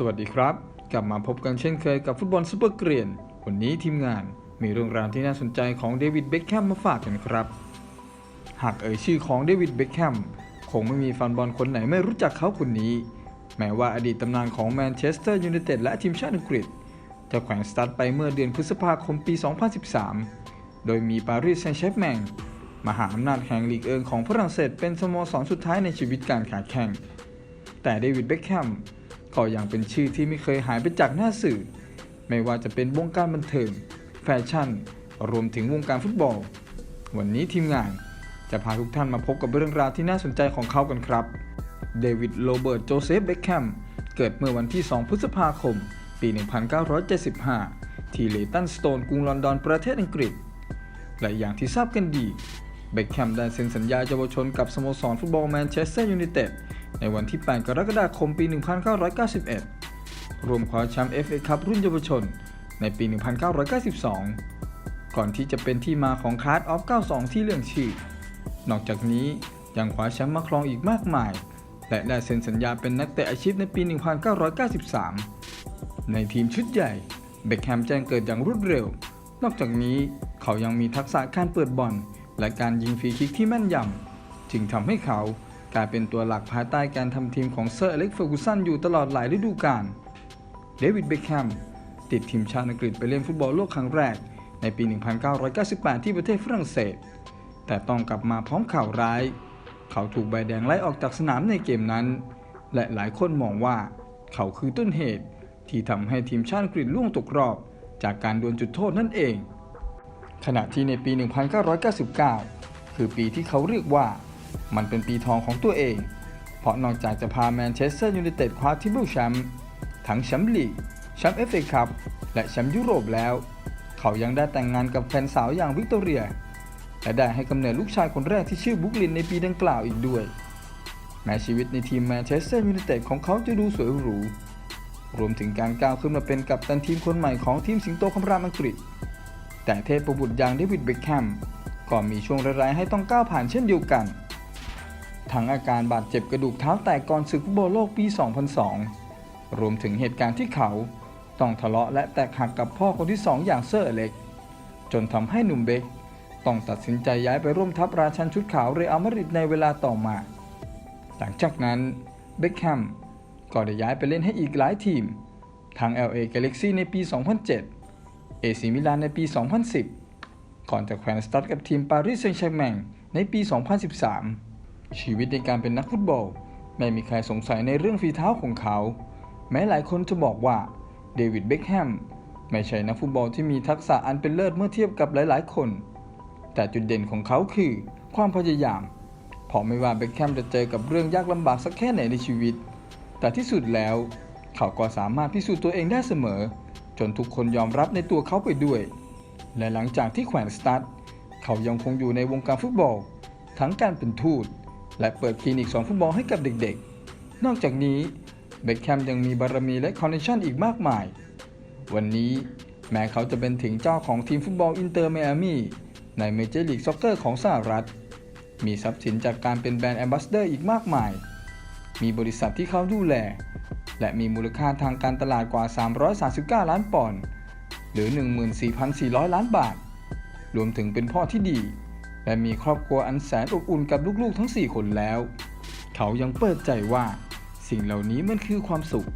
สวัสดีครับ กลับมาพบกันเช่นเคยกับฟุตบอลซุปเปอร์เกรียน วันนี้ทีมงานมีเรื่องราวที่น่าสนใจของเดวิดเบคแฮมมาฝากกันครับ หากเอ่ยชื่อของเดวิดเบคแฮมคงไม่มีแฟนบอลคนไหนไม่รู้จักเขาคนนี้ แม้ว่าอดีตตำนานของแมนเชสเตอร์ยูไนเต็ดและทีมชาติอังกฤษ จะแขวนสตาร์ทไปเมื่อเดือนพฤษภาคมปี 2013 โดยมีปารีสแซงต์แชร์แมงมหาอำนาจแห่งลีกเอิงของฝรั่งเศสเป็นสโมสรสุดท้ายในชีวิตการขาแข่งแต่เดวิดเบคแฮม ก็ยังเป็นชื่อที่ไม่เคยหายไปจากหน้าสื่อ ไม่ว่าจะเป็นวงการบันเทิง แฟชั่น รวมถึงวงการฟุตบอล วันนี้ทีมงานจะพาทุกท่านมาพบกับเรื่องราวที่น่าสนใจของเขากันครับ เดวิดโรเบิร์ตโจเซฟเบคแฮมเกิดเมื่อวันที่ 2 พฤษภาคม ปี 1975 ที่เลตันสโตนกรุงลอนดอนประเทศอังกฤษ และอย่างที่ทราบกันดี เบคแฮมได้เซ็นสัญญาเยาวชนกับสโมสรฟุตบอลแมนเชสเตอร์ยูไนเต็ดในวันที่ 8 กรกฎาคมปี 1991 รวมคว้าแชมป์ FA คัพรุ่นเยาวชน ในปี 1992 ก่อนที่จะเป็นที่มาของคาร์ดออฟ 92 ที่เรื่องชื่อ นอกจากนี้ยังคว้าแชมป์มาครองอีกมากมาย และได้เซ็นสัญญาเป็นนักเตะอาชีพในปี 1993 ในทีมชุดใหญ่ เบคแฮมแจ้งเกิดอย่างรวดเร็ว นอกจากนี้เขายังมีทักษะการเปิดบอลและการยิงฟรีคิกที่แม่นยำ จึงทำให้เขา กลายเป็นตัวหลักภายใต้การทำทีมของเซอร์อเล็กซ์เฟอร์กูสันอยู่ตลอดหลายฤดูกาล เดวิดเบคแฮมติดทีมชาติอังกฤษไปเล่นฟุตบอลโลกครั้งแรก ในปี 1998 ที่ประเทศฝรั่งเศส แต่ต้องกลับมาพร้อมข่าวร้าย เขาถูกใบแดงไล่ออกจากสนามในเกมนั้น และหลายคนมองว่า เขาคือต้นเหตุ ที่ทำให้ทีมชาติอังกฤษล่วงตกรอบ จากการดวลจุดโทษนั่นเอง ขณะที่ในปี 1999 คือปีที่เขาเรียกว่า มันเป็นปีทองของตัวเอง เพราะนอกจากจะพาแมนเชสเตอร์ยูไนเต็ดคว้าทิเปิลแชมป์ทั้งแชมป์ลีกแชมป์เอฟเอคัพและแชมป์ยุโรปแล้ว เขายังได้แต่งงานกับแฟนสาวอย่างวิกตอเรีย และได้ให้กำเนิดลูกชายคนแรกที่ชื่อบุคลินในปีดังกล่าวอีกด้วย แม้ชีวิตในทีมแมนเชสเตอร์ยูไนเต็ดของเขาจะดูสวยหรู รวมถึงการก้าวขึ้นมาเป็นกัปตันทีมคนใหม่ของทีมสิงโตคำรามอังกฤษ แต่เทพประบุตรอย่างเดวิดเบคแฮมก็มีช่วงร้ายๆให้ต้องก้าวผ่านเช่นเดียวกัน ทั้งอาการบาดเจ็บกระดูกเท้าแตกก่อนศึกฟุตบอลโลกปี 2002 รวมถึงเหตุการณ์ที่เขาต้องทะเลาะและแตกหักกับพ่อคนที่สองอย่างเซอร์อเล็ก จนทำให้หนุ่มเบคต้องตัดสินใจย้ายไปร่วมทัพราชันชุดขาวเรอัลมาดริดในเวลาต่อมา หลังจากนั้นเบคแฮมก็ได้ย้ายไปเล่นให้อีกหลายทีมทั้ง LA Galaxy ในปี 2007 AC มิลานในปี 2010 ก่อนจะแขวนสตาร์ทกับทีมปารีสแซงต์แชร์แมงในปี 2013 ชีวิตในการเป็นนักฟุตบอล ไม่มีใครสงสัยในเรื่องฝีเท้าของเขา แม้หลายคนจะบอกว่าเดวิดเบคแฮมไม่ใช่นักฟุตบอลที่มีทักษะอันเป็นเลิศเมื่อเทียบกับหลายๆ คน แต่จุดเด่นของเขาคือความพยายามเพราะไม่ว่าเบคแฮมจะเจอกับเรื่องยากลำบากสักแค่ไหนในชีวิต แต่ที่สุดแล้ว เขาก็สามารถพิสูจน์ตัวเองได้เสมอ จนทุกคนยอมรับในตัวเขาไปด้วย และหลังจากที่แขวนสตาร์ทเขายังคงอยู่ในวงการฟุตบอล ทั้งการเป็นทูต และเปิดคลินิกสอนฟุตบอลให้กับเด็กๆ นอกจากนี้เบคแฮมยังมีบารมีและคอนเนคชั่นอีกมากมาย วันนี้แม้เขาจะเป็นถึงเจ้าของทีมฟุตบอลอินเตอร์ไมอามี่ในเมเจอร์ลีกซ็อกเกอร์ของสหรัฐ มีทรัพย์สินจากการเป็นแบรนด์แอมบาสเดอร์อีกมากมาย มีบริษัทที่เขาดูแล และมีมูลค่าทางการตลาดกว่า 339 ล้านปอนด์ หรือ 14,400 ล้านบาท รวมถึงเป็นพ่อที่ดี และมีครอบครัวอันแสนอบอุ่นกับลูกๆทั้ง 4 คนแล้ว เขายังเปิดใจว่า สิ่งเหล่านี้มันคือความสุข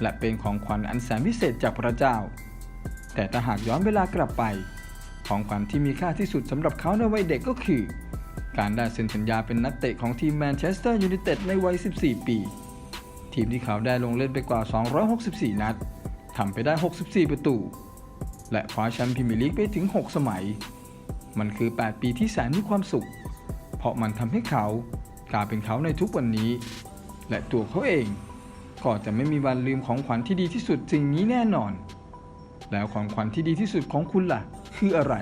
และเป็นของขวัญอันแสนพิเศษจากพระเจ้า แต่ถ้าหากย้อนเวลากลับไป ของขวัญที่มีค่าที่สุดสำหรับเขาในวัยเด็กก็คือ การได้เซ็นสัญญาเป็นนักเตะของทีมแมนเชสเตอร์ยูไนเต็ดในวัย 14 ปี ทีมที่เขาได้ลงเล่นไปกว่า 264 นัดทำไปได้ 64 ประตู และคว้าแชมป์พรีเมียร์ลีกไปถึง 6 สมัย มันคือ 8 ปีที่แสนมีความสุข เพราะมันทำให้เขากลายเป็นเขาในทุกวันนี้ และตัวเขาเอง ก็จะไม่มีวันลืมของขวัญที่ดีที่สุดสิ่งนี้แน่นอน แล้วของขวัญที่ดีที่สุดของคุณล่ะ คืออะไร